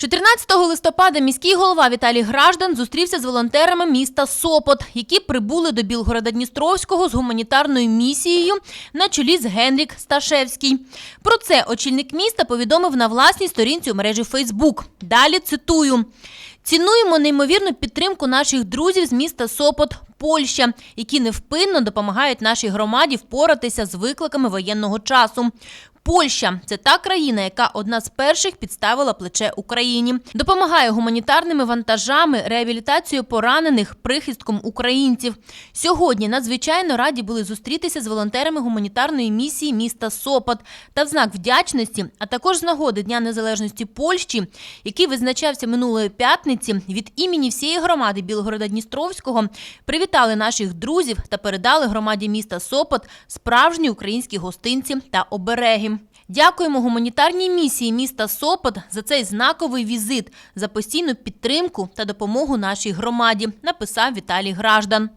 14 листопада міський голова Віталій Граждан зустрівся з волонтерами міста Сопот, які прибули до Білгорода Дністровського з гуманітарною місією на чолі з Генрік Сташевський. Про це очільник міста повідомив на власній сторінці у мережі Фейсбук. Далі цитую: цінуємо неймовірну підтримку наших друзів з міста Сопот. Польща, які невпинно допомагають нашій громаді впоратися з викликами воєнного часу. Польща це та країна, яка одна з перших підставила плече Україні, допомагає гуманітарними вантажами, реабілітацією поранених, прихистком українців. Сьогодні надзвичайно раді були зустрітися з волонтерами гуманітарної місії міста Сопот та в знак вдячності, а також з нагоди Дня Незалежності Польщі, який визначався минулої п'ятниці. Від імені всієї громади Білгорода Дністровського привітали наших друзів та передали громаді міста Сопот справжні українські гостинці та обереги. Дякуємо гуманітарній місії міста Сопот за цей знаковий візит, за постійну підтримку та допомогу нашій громаді, написав Віталій Граждан.